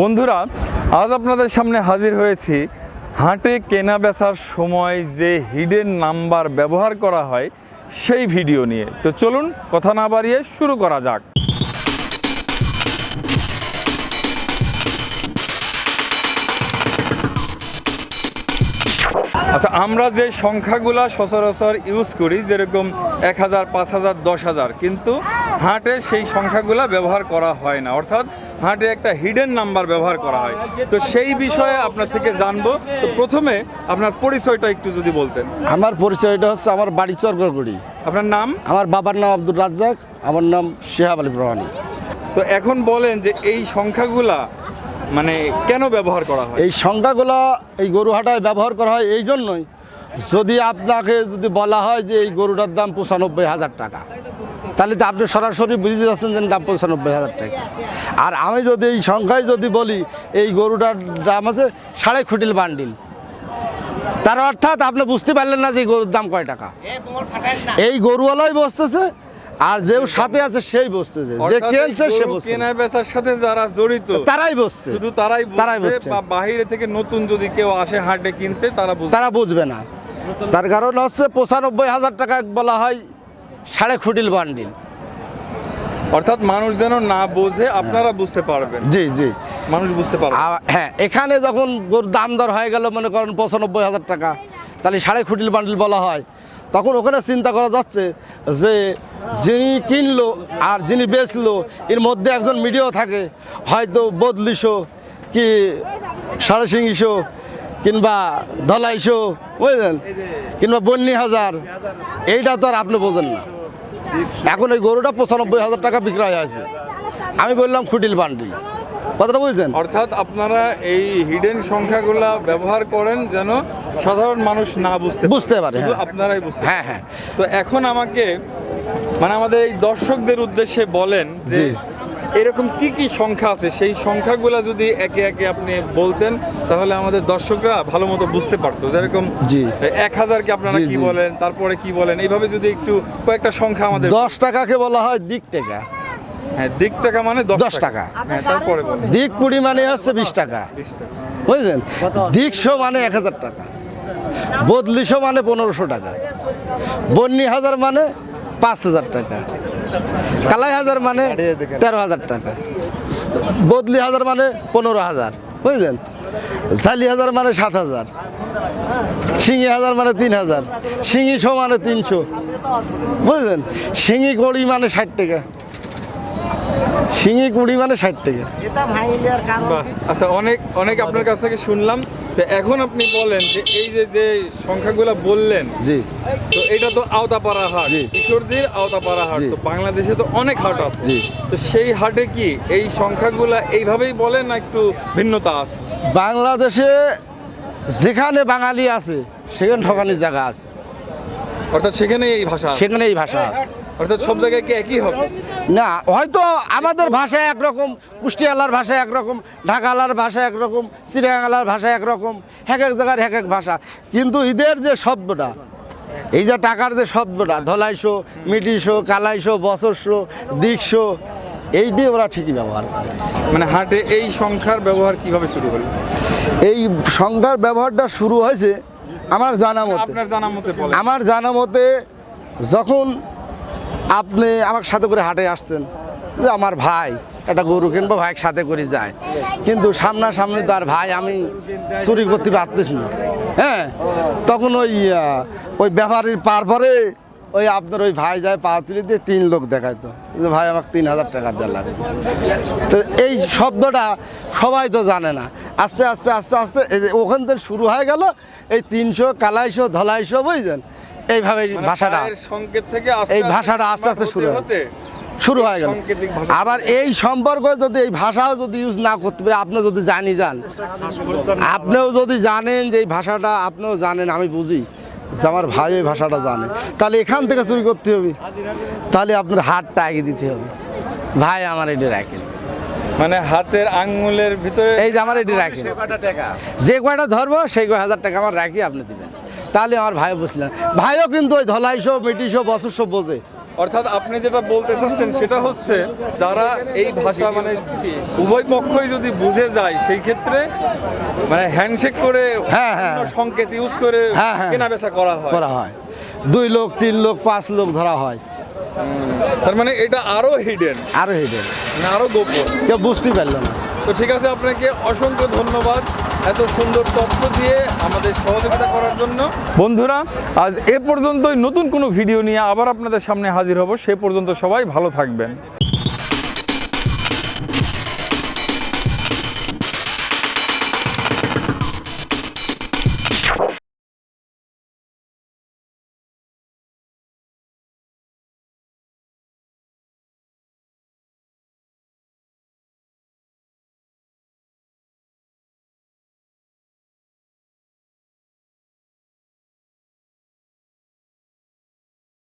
বন্ধুরা, আজ আপনাদের সামনে হাজির হয়েছি হাটে কেনা বেচার সময় যে হিডেন নাম্বার ব্যবহার করা হয় সেই ভিডিও নিয়ে। তো চলুন, কথা না বাড়িয়ে শুরু করা যাক। আচ্ছা আমরা যে সংখ্যাগুলা সচরাচর ইউজ করি যেরকম এক হাজার পাঁচ হাজার দশ হাজার কিন্তু হাটে সেই সংখ্যাগুলা ব্যবহার করা হয় না। অর্থাৎ হাটে একটা হিডেন নাম্বার ব্যবহার করা হয়। তো সেই বিষয়ে আপনার থেকে জানব। তো প্রথমে আপনার পরিচয়টা একটু যদি বলতেন। আমার পরিচয়টা হচ্ছে আমার বাড়ি চরগড়গুড়ি। আপনার নাম? আমার বাবার নাম আব্দুর রাজ্জাক আমার নাম শেহাব আলী প্রহানি তো এখন বলেন যে এই সংখ্যাগুলা মানে কেন ব্যবহার করা হয়? এই সংখ্যাগুলো এই গরু হাটায় ব্যবহার করা হয় এই জন্যই। যদি আপনাকে যদি বলা হয় যে এই গরুটার দাম পঁচানব্বই হাজার টাকা তাহলে তো আপনি সরাসরি বুঝতে যাচ্ছেন যে দাম পঁচানব্বই হাজার টাকা। আর আমি যদি এই সংখ্যায় যদি বলি এই গরুটার দাম আছে সাড়ে খুটিল বান্ডিল। তার অর্থাৎ আপনি বুঝতে পারলেন না যে এই গরুর দাম কয় টাকা। এই গরুওয়ালাই বসতেছে আর যে সাথে আছে সেই বসতেছে যে কেনছে সে বসছে কেনা বেচার সাথে যারা জড়িত তারাই বসছে। শুধু তারাই তারাই বুঝছে। বা বাহিরে থেকে নতুন যদি কেউ আসে হাটে কিনতে তারা বুঝবে। তারা বুঝবে না। তার কারণ হচ্ছে পঁচানব্বই হাজার টাকা বলা হয় সাড়ে খুটিল বান্ডিল। অর্থাৎ মানুষ যেন না বোঝে আপনারা বুঝতে পারবেন। জি জি। মানুষ বুঝতে পারবে। হ্যাঁ এখানে যখন দাম দর হয়ে গেল মনে করেন পঁচানব্বই হাজার টাকা তাহলে সাড়ে খুটিল বান্ডিল বলা হয়। তখন ওখানে চিন্তা করা যাচ্ছে যে যিনি কিনলো আর যিনি বেচলো, এর মধ্যে একজন মিডিয়াও থাকে, হয়তো বদলিশো কি সাড়ে সিংশো কিংবা ধলাইশো বুঝলেন? কিংবা বন্নি হাজার, এইটা তো আর আপনি বোঝেন না। এখন এই গরুটা পঁচানব্বই হাজার টাকা বিক্রয় হয়েছে। আমি বললাম খুটিল বান্ডিল। কথাটা বলছেন? অর্থাৎ আপনারা এই হিডেন সংখ্যাগুলা ব্যবহার করেন যেন সাধারণ মানুষ না বুঝতে বুঝতে পারে, হ্যাঁ। আপনারাই বুঝতে হ্যাঁ হ্যাঁ। তো এখন আমাকে মানে আমাদের এই দর্শকদের উদ্দেশ্যে বলেন যে এরকম কি কি সংখ্যা আছে? সেই সংখ্যাগুলা যদি একে একে আপনি বলতেন তাহলে আমাদের দর্শকরা ভালো মতো বুঝতে পারতো। যেরকম জি। এক হাজারকে আপনারা কি বলেন তারপরে কি বলেন এইভাবে যদি একটু কয়েকটা সংখ্যা আমাদের দশ টাকাকে বলা হয় দিক টাকা। হ্যাঁ দিক টাকা মানে দশ টাকা। হ্যাঁ তারপরে দিক কুড়ি মানে হচ্ছে বিশ টাকা। বুঝলেন? দিকশো মানে এক হাজার টাকা। বদলিশো মানে পনেরোশো টাকা। বন্নি হাজার মানে পাঁচ হাজার টাকা। কালাই হাজার মানে তেরো হাজার টাকা। বদলি হাজার মানে পনেরো হাজার। বুঝলেন? ঝালি হাজার মানে সাত হাজার। শিঙি হাজার মানে তিন হাজার। শিঙি শো মানে তিনশো। বুঝলেন? শিঙি কড়ি মানে ষাট টাকা। শিঙি কুড়ি মানে ষাট টাকা। আচ্ছা অনেক অনেক আপনার কাছ থেকে শুনলাম। তো এখন আপনি বলেন যে এই যে যে সংখ্যাগুলো বললেন জি। তো এটা তো আওতাপাড়া হাট। কিশোরদের আওতাপাড়া হাট। তো বাংলাদেশে তো অনেক হাট আছে। জি। তো সেই হাটে কি এই সংখ্যাগুলা এইভাবেই বলেন না একটু ভিন্নতা আছে? বাংলাদেশে যেখানে বাঙালি আছে সেখানে ঠকানির জায়গা আছে। অর্থাৎ সেখানে এই ভাষা সেখানে এই ভাষা আছে। অর্থাৎ সব জায়গায় কি একই হবে? না হয়তো আমাদের ভাষা একরকম কুষ্টিয়ালার ভাষা একরকম ঢাকালার ভাষা একরকম চিড়িয়াখালার ভাষা একরকম এক এক জায়গার এক এক ভাষা। কিন্তু ঈদের যে শব্দটা এই যে টাকার যে শব্দটা ধলাইশো মিটিশো কালাইশো বছরশো দিকশো এই দিয়ে ওরা ঠিকই ব্যবহার করে। মানে হাটে এই সংখ্যার ব্যবহার কীভাবে শুরু হলো? এই সংখ্যার ব্যবহারটা শুরু হয়েছে আমার জানা মতে। আমার জানা মতে যখন আপনি আমার সাথে করে হাটে আসছেন। যে আমার ভাই, একটা গরু কিনবো, ভাই সাথে করে যায়। কিন্তু সামনাসামনি তো আর ভাই আমি চুরি করতে পারতেছি না। হ্যাঁ? তখন ওই ওই ব্যাপারীর পার পরে ওই আপনার ওই ভাই যায় পা তুলে দিয়ে তিন লোক দেখাইতো। যে ভাই, আমাকে তিন হাজার টাকা দেওয়া লাগবে। তো এই শব্দটা সবাই তো জানে না। আস্তে আস্তে আস্তে আস্তে ওখান থেকে শুরু হয়ে গেল, এই তিনশো, কালাইশো, ধলাইশো, বুঝলেন? এইভাবে মানে ভাষাটা সংকেত থেকে এই ভাষাটা আস্তে আস্তে শুরু হয়। হতে শুরু হয়ে গেল। আবার এই সম্পর্ক যদি এই ভাষাও যদি ইউজ না করতে পারে আপনি যদি জানি যান আপনিও যদি জানেন যে এই ভাষাটা আপনিও জানেন আমি বুঝি যে আমার ভাই এই ভাষাটা জানে। তাহলে এখান থেকে চুরি করতে হবে। তাহলে আপনার হাতটা আগে দিতে হবে। ভাই আমার এটা রাখেন। মানে হাতের আঙ্গুলের ভিতরে এই যে আমার এটি রাখেন। যে কয়টা ধরবো সেই কয় হাজার টাকা আমার রাখি আপনি দিবেন। তাহলে আমার ভাই বুঝলেন ভাইও কিন্তু ওই ধলাইশো মিটিশো বছরশো বোঝে। অর্থাৎ আপনি যেটা বলতে চাচ্ছেন সেটা হচ্ছে যারা এই ভাষা মানে উভয় পক্ষই যদি বুঝে যায় সেই ক্ষেত্রে মানে হ্যান্ডশেক করে হ্যাঁ, হ্যাঁ। সংকেত ইউজ করে হ্যাঁ, হ্যাঁ। কেনা বেচা করা হয়। করা হয়। দুই লোক তিন লোক পাঁচ লোক ধরা হয়। তার মানে এটা আরও হিডেন আরও হিডেন মানে আরও গোপন কেউ বুঝতেই পারল না। তো ঠিক আছে আপনাকে অসংখ্য ধন্যবাদ। এত সুন্দর তথ্য দিয়ে আমাদের সহযোগিতা করার জন্য। বন্ধুরা, আজ এ পর্যন্তই। নতুন কোনো ভিডিও নিয়ে আবার আপনাদের সামনে হাজির হব। সে পর্যন্ত সবাই ভালো থাকবেন।